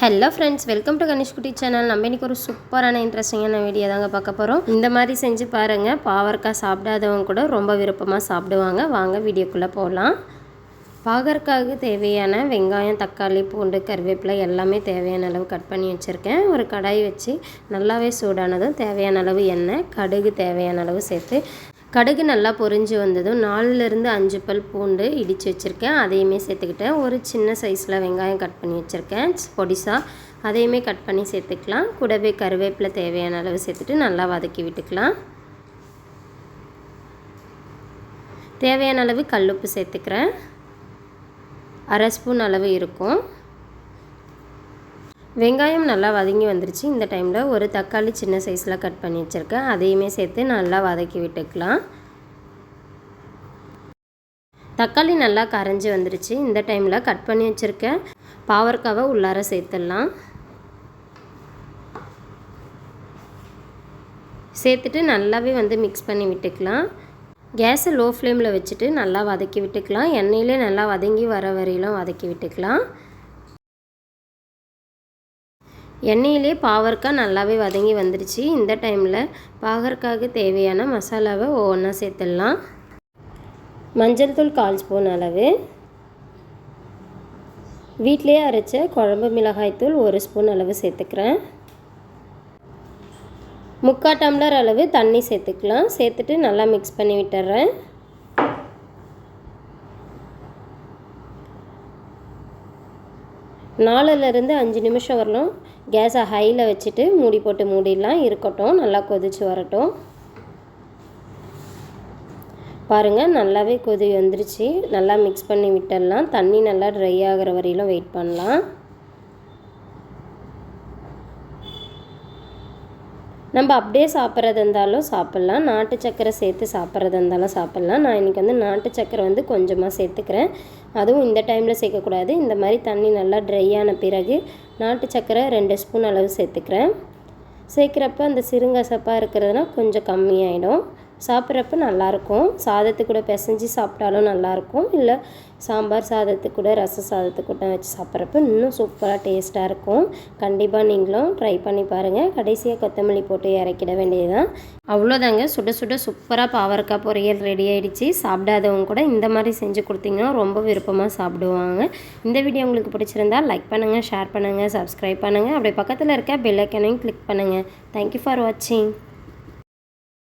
Hello friends welcome to Ganeshkutti channel நம்ம இன்றைக்கி ஒரு சூப்பரான இன்ட்ரெஸ்டிங்கான வீடியோ தாங்க பார்க்க போகிறோம் இந்த மாதிரி செஞ்சு பாருங்கள் பாவற்காய் சாப்பிடாதவங்க கூட ரொம்ப விருப்பமாக சாப்பிடுவாங்க. வாங்க வீடியோக்குள்ளே போகலாம் பாகற்காய்க்கு தேவையான வெங்காயம் தக்காளி பூண்டு கருவேப்பிலை எல்லாமே தேவையான அளவு கட் பண்ணி வச்சுருக்கேன். ஒரு கடாய் வச்சு நல்லாவே சூடானதும் தேவையான அளவு எண்ணெய் கடுகு தேவையான அளவு சேர்த்து கடுகு நல்லா பொரிஞ்சு வந்ததும் நாலுலேருந்து அஞ்சு பல் பூண்டு இடித்து வச்சுருக்கேன். அதையுமே சேர்த்துக்கிட்டேன். ஒரு சின்ன சைஸில் வெங்காயம் கட் பண்ணி வச்சுருக்கேன். பொடிசாக அதையுமே கட் பண்ணி சேர்த்துக்கலாம். கூடவே கருவேப்பிலை தேவையான அளவு சேர்த்துட்டு நல்லா வதக்கி விட்டுக்கலாம். தேவையான அளவு கல்லுப்பு சேர்த்துக்கிறேன். அரை ஸ்பூன் அளவு இருக்கும். வெங்காயம் நல்லா வதங்கி வந்துருச்சு. இந்த டைமில் ஒரு தக்காளி சின்ன சைஸில் கட் பண்ணி வச்சுருக்கேன். அதையுமே சேர்த்து நல்லா வதக்கி விட்டுக்கலாம். தக்காளி நல்லா கரைஞ்சி வந்துருச்சு. இந்த டைமில் கட் பண்ணி வச்சுருக்கேன். பாவற்காவை உள்ளார சேர்த்துடலாம். சேர்த்துட்டு நல்லாவே வந்து மிக்ஸ் பண்ணி விட்டுக்கலாம். கேஸை லோ ஃப்ளேமில் வச்சுட்டு நல்லா வதக்கி விட்டுக்கலாம். எண்ணெயிலே நல்லா வதங்கி வர வரையிலும் வதக்கி விட்டுக்கலாம். எண்ணெயிலே பாவற்காய் நல்லாவே வதங்கி வந்துடுச்சு இந்த டைமில் பாகற்காய்க்கு தேவையான மசாலாவை ஒவ்வொன்றா சேர்த்துடலாம். மஞ்சள் தூள் கால் ஸ்பூன் அளவு. வீட்டிலே அரைச்ச குழம்பு மிளகாய் தூள் ஒரு ஸ்பூன் அளவு சேர்த்துக்கிறேன். முக்கால் டம்ளர் அளவு தண்ணி சேர்த்துக்கலாம். சேர்த்துட்டு நல்லா மிக்ஸ் பண்ணி விட்டுறேன். நாலுலேருந்து அஞ்சு நிமிஷம் வரலாம் கேஸை ஹையில் வச்சுட்டு மூடி போட்டு மூடிடலாம். இருக்கட்டும் நல்லா கொதித்து வரட்டும். பாருங்கள் நல்லாவே கொதி வந்துருச்சு. நல்லா மிக்ஸ் பண்ணி விட்டுடலாம். தண்ணி நல்லா ட்ரை ஆகிற வரையிலும் வெயிட் பண்ணலாம். நம்ம அப்படியே சாப்பிட்றது இருந்தாலும் சாப்பிட்லாம். நாட்டு சக்கரை சேர்த்து சாப்பிட்றது இருந்தாலும் சாப்பிட்லாம். நான் இன்றைக்கி வந்து நாட்டு சக்கரை வந்து கொஞ்சமாக சேர்த்துக்கிறேன். அதுவும் இந்த டைமில் சேர்க்கக்கூடாது. இந்த மாதிரி தண்ணி நல்லா ட்ரை ஆன பிறகு நாட்டு சக்கரை ரெண்டு ஸ்பூன் அளவு சேர்த்துக்கிறேன். சேர்க்குறப்ப அந்த சிறுங்கசப்பாக இருக்கிறதுனா கொஞ்சம் கம்மியாயிடும். சாப்பிட்றப்ப நல்லாயிருக்கும். சாதத்து கூட பிசைஞ்சு சாப்பிட்டாலும் நல்லாயிருக்கும். இல்லை சாம்பார் சாதத்து கூட ரச சாதத்து கூட வச்சு சாப்பிட்றப்ப இன்னும் சூப்பராக டேஸ்ட்டாக இருக்கும். கண்டிப்பாக நீங்களும் ட்ரை பண்ணி பாருங்கள் கடைசியாக கொத்தமல்லி போட்டு இறக்கிட வேண்டியதுதான். அவ்வளோதாங்க. சுட சுட சூப்பராக பாவற்காய் பொரியல் ரெடி ஆகிடுச்சு சாப்பிடாதவங்க கூட இந்த மாதிரி செஞ்சு கொடுத்தீங்கன்னா ரொம்ப விருப்பமாக சாப்பிடுவாங்க. இந்த வீடியோ உங்களுக்கு பிடிச்சிருந்தால் லைக் பண்ணுங்கள் ஷேர் பண்ணுங்கள் சப்ஸ்கிரைப் பண்ணுங்கள் அப்படியே பக்கத்தில் இருக்க பெல்லைக்கனையும் கிளிக் பண்ணுங்கள் தேங்க்யூ ஃபார் வாட்சிங்